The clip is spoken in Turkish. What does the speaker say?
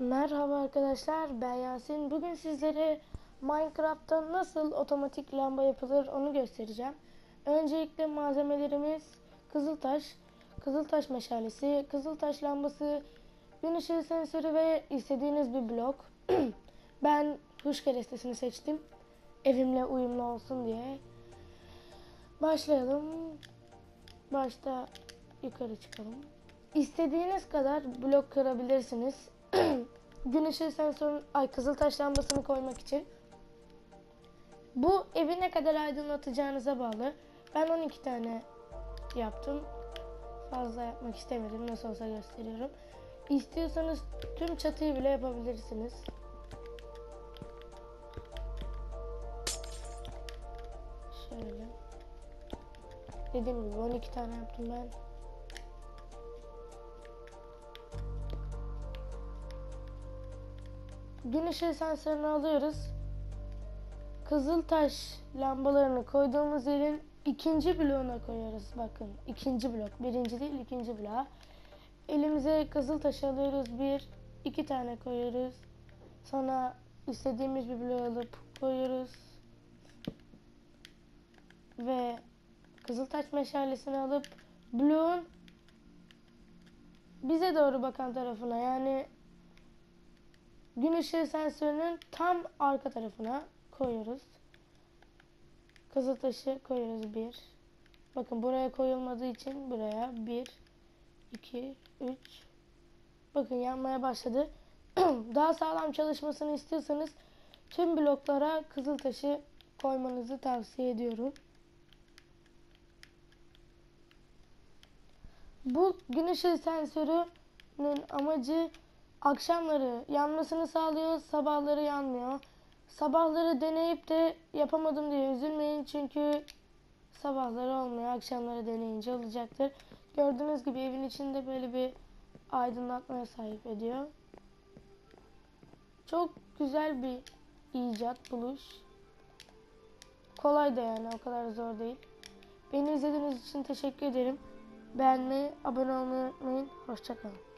Merhaba arkadaşlar ben Yasin. Bugün sizlere Minecraft'ta nasıl otomatik lamba yapılır onu göstereceğim. Öncelikle malzemelerimiz kızıltaş, kızıltaş meşalesi, kızıltaş lambası, gün ışığı sensörü ve istediğiniz bir blok. ben huş kerestesini seçtim. Evimle uyumlu olsun diye. Başlayalım. Başta yukarı çıkalım. İstediğiniz kadar blok kırabilirsiniz. Gün ışığı sensörü, ay kızıltaş lambasını koymak için. Bu evi ne kadar aydınlatacağınıza bağlı. Ben 12 tane yaptım. Fazla yapmak istemedim. Nasıl olsa gösteriyorum. İstiyorsanız tüm çatıyı bile yapabilirsiniz. Şöyle. Dediğim gibi 12 tane yaptım ben. Gün ışığı sensörünü alıyoruz. Kızıltaş lambalarını koyduğumuz yerin ikinci bloğuna koyuyoruz. Bakın ikinci blok. Birinci değil ikinci bloğa. Elimize kızıltaş alıyoruz. Bir, iki tane koyuyoruz. Sonra istediğimiz bir bloğu alıp koyuyoruz. Ve kızıltaş meşalesini alıp bloğun bize doğru bakan tarafına yani gün ışığı sensörünün tam arka tarafına koyuyoruz. Kızıltaşı koyuyoruz bir. Bakın buraya koyulmadığı için buraya bir, iki, üç. Bakın yanmaya başladı. Daha sağlam çalışmasını istiyorsanız tüm bloklara kızıltaşı koymanızı tavsiye ediyorum. Bu gün ışığı sensörünün amacı akşamları yanmasını sağlıyor, sabahları yanmıyor. Sabahları deneyip de yapamadım diye üzülmeyin çünkü sabahları olmuyor, akşamları deneyince olacaktır. Gördüğünüz gibi evin içinde böyle bir aydınlatmaya sahip ediyor. Çok güzel bir icat, buluş. Kolay da yani o kadar zor değil. Beni izlediğiniz için teşekkür ederim. Beğenmeyi, abone olmayı unutmayın. Hoşçakalın.